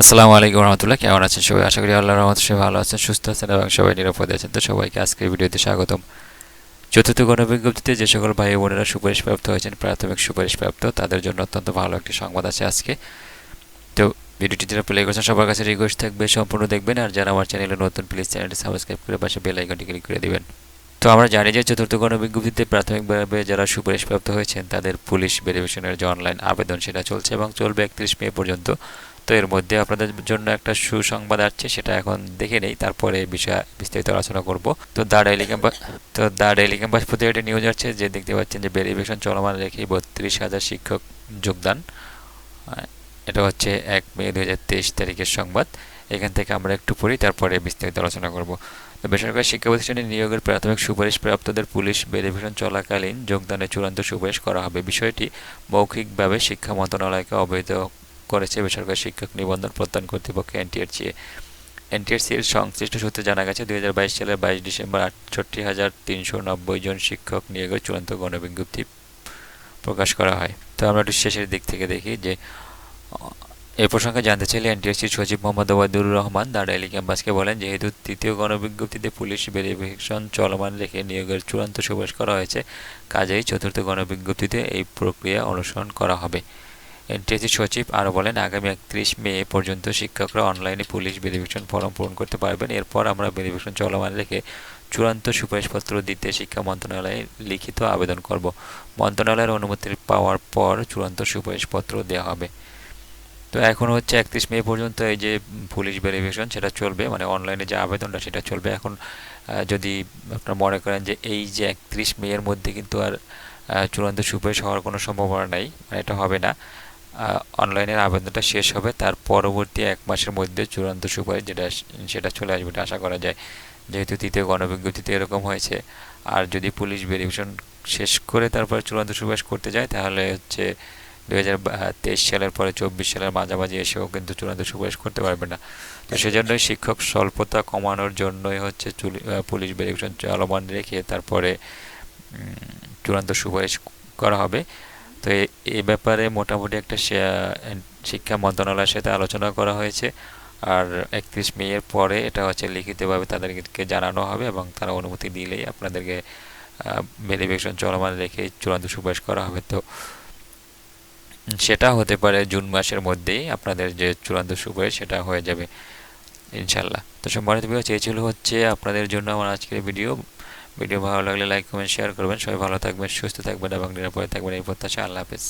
আসসালামু আলাইকুম রহমতুল্লাহ, কেমন আছেন সবাই? আশা করি আল্লাহ রহমত সবাই ভালো আছেন, সুস্থ আছেন এবং সবাই নিরাপদে আছেন। তো সবাইকে আজকের ভিডিওতে স্বাগতম। চতুর্থ গণবিজ্ঞপ্তিতে যে সকল ভাই বোনেরা সুপারিশপ্রাপ্ত হয়েছেন, প্রাথমিক সুপারিশপ্রাপ্ত, তাদের জন্য অত্যন্ত ভালো একটি সংবাদ আছে আজকে। তো ভিডিওটি যারা প্লে করছেন, সবার কাছে রিকোয়েস্ট থাকবে, সম্পূর্ণ দেখবেন। আর যারা আমার চ্যানেলে নতুন প্লিজ চ্যানেলটি সাবস্ক্রাইব করে পাশে বেল আইকনটি ক্লিক করে দেবেন। তো আমরা জানি যে চতুর্থ গণবিজ্ঞপ্তিতে প্রাথমিকভাবে যারা সুপারিশপ্রাপ্ত হয়েছেন, তাদের পুলিশ ভেরিফিকেশনের যে অনলাইন আবেদন, সেটা চলছে এবং চলবে একত্রিশ মে পর্যন্ত। তো এর মধ্যে আপনাদের জন্য একটা সুসংবাদ আসছে, সেটা এখন দেখে নেই, তারপরে বিষয়ে বিস্তারিত আলোচনা করব। তো দা ডেইলি ক্যাম্পাস তো দা ডেইলি ক্যাম্পাস প্রতি একটা নিউজ আসছে, যে দেখতে পাচ্ছেন যে ভেরিফিকেশন চলমান রেখে বত্রিশ হাজার শিক্ষক যোগদান। এটা হচ্ছে এক মে দু হাজার তেইশ তারিখের সংবাদ। এখান থেকে আমরা একটু পড়ি, তারপরে বিস্তারিত আলোচনা করব। তো বেসরকারি শিক্ষা প্রতিষ্ঠানে নিয়োগের প্রাথমিক সুপারিশ প্রাপ্তদের পুলিশ ভেরিফিকেশন চলাকালীন যোগদানের চূড়ান্ত সুপারিশ করা হবে। বিষয়টি মৌখিকভাবে শিক্ষা মন্ত্রণালয়কে অবহিত করেছে বেসরকারি শিক্ষক নিবন্ধন প্রত্যয়ন কর্তৃপক্ষ এনটিআরসি এনটিআরসি এর সংশ্লিষ্ট সূত্রে জানা গেছে, দুই সালের বাইশ ডিসেম্বর আটষট্টি হাজার তিনশো নব্বই জন শিক্ষক নিয়োগের চূড়ান্ত গণবিজ্ঞপ্তি প্রকাশ করা হয়। তো আমরা একটু শেষের দিক থেকে দেখি যে, এ প্রসঙ্গে জানতে চাইলে এনটিএসসির সচিব মোহাম্মদ ওবায়দুর রহমান দা ডেইলি ক্যাম্পাসকে বলেন, যেহেতু তৃতীয় গণবিজ্ঞপ্তিতে পুলিশ ভেরিফিকেশন চলমান রেখে নিয়োগের চূড়ান্ত সুপারিশ করা হয়েছে, কাজেই চতুর্থ গণবিজ্ঞপ্তিতে এই প্রক্রিয়া অনুসরণ করা হবে। এনটিএসসি সচিব আরও বলেন, আগামী একত্রিশ মে পর্যন্ত শিক্ষকরা অনলাইনে পুলিশ ভেরিফিকেশন ফর্ম পূরণ করতে পারবেন। এরপর আমরা ভেরিফিকেশন চলমান রেখে চূড়ান্ত সুপারিশপত্র দিতে শিক্ষা মন্ত্রণালয়ে লিখিত আবেদন করব। মন্ত্রণালয়ের অনুমতি পাওয়ার পর চূড়ান্ত সুপারিশপত্র দেওয়া হবে। তো এখন হচ্ছে একত্রিশ মে পর্যন্ত এই যে পুলিশ ভেরিফিকেশন, সেটা চলবে মানে অনলাইনে যে আবেদনটা, সেটা চলবে। এখন যদি আপনারা মনে করেন যে এই যে একত্রিশ মে এর মধ্যে কিন্তু আর চূড়ান্ত সুপারিশ হওয়ার কোনো সম্ভাবনা নাই মানে এটা হবে না। অনলাইনের আবেদনটা শেষ হবে। তার পরবর্তী এক মাসের মধ্যে চূড়ান্ত সুপারিশ যেটা সেটা চলে আসবে এটা আশা করা যায়। যেহেতু তৃতীয় গণবিজ্ঞপ্তিতে এরকম হয়েছে, আর যদি পুলিশ ভেরিফিকেশন শেষ করে তারপরে চূড়ান্ত সুপারিশ করতে যায়, তাহলে হচ্ছে দু হাজার তেইশ সালের পরে চব্বিশ সালের মাঝামাঝি এসেও কিন্তু চূড়ান্ত সুপারিশ করতে পারবে না। তো সেজন্যই শিক্ষক স্বল্পতা কমানোর জন্যই হচ্ছে পুলিশ ভেরিফিকেশন চলমান রেখে তারপরে চূড়ান্ত সুপারিশ করা হবে। তো এ ব্যাপারে মোটামুটি একটা শিক্ষা মন্ত্রণালয়ের সাথে আলোচনা করা হয়েছে। আর একত্রিশ মে এর পরে এটা হচ্ছে লিখিতভাবে তাদেরকে জানানো হবে এবং তারা অনুমতি দিলেই আপনাদেরকে ভেরিফিকেশন চলমান রেখে চূড়ান্ত সুপারিশ করা হবে। তো সেটা হতে পারে জুন মাসের মধ্যেই আপনাদের যে চূড়ান্ত সুপারিশ সেটা হয়ে যাবে, ইনশাল্লাহ। তো সম্মানিত ভিডিও চেয়েছিল হচ্ছে আপনাদের জন্য আমার আজকের ভিডিও। ভিডিও ভালো লাগলে লাইক কমেন্ট শেয়ার করবেন। সবাই ভালো থাকবেন, সুস্থ থাকবেন এবং নিরাপদে থাকবেন। এই প্রত্যাশা, আল্লাহ হাফেজ।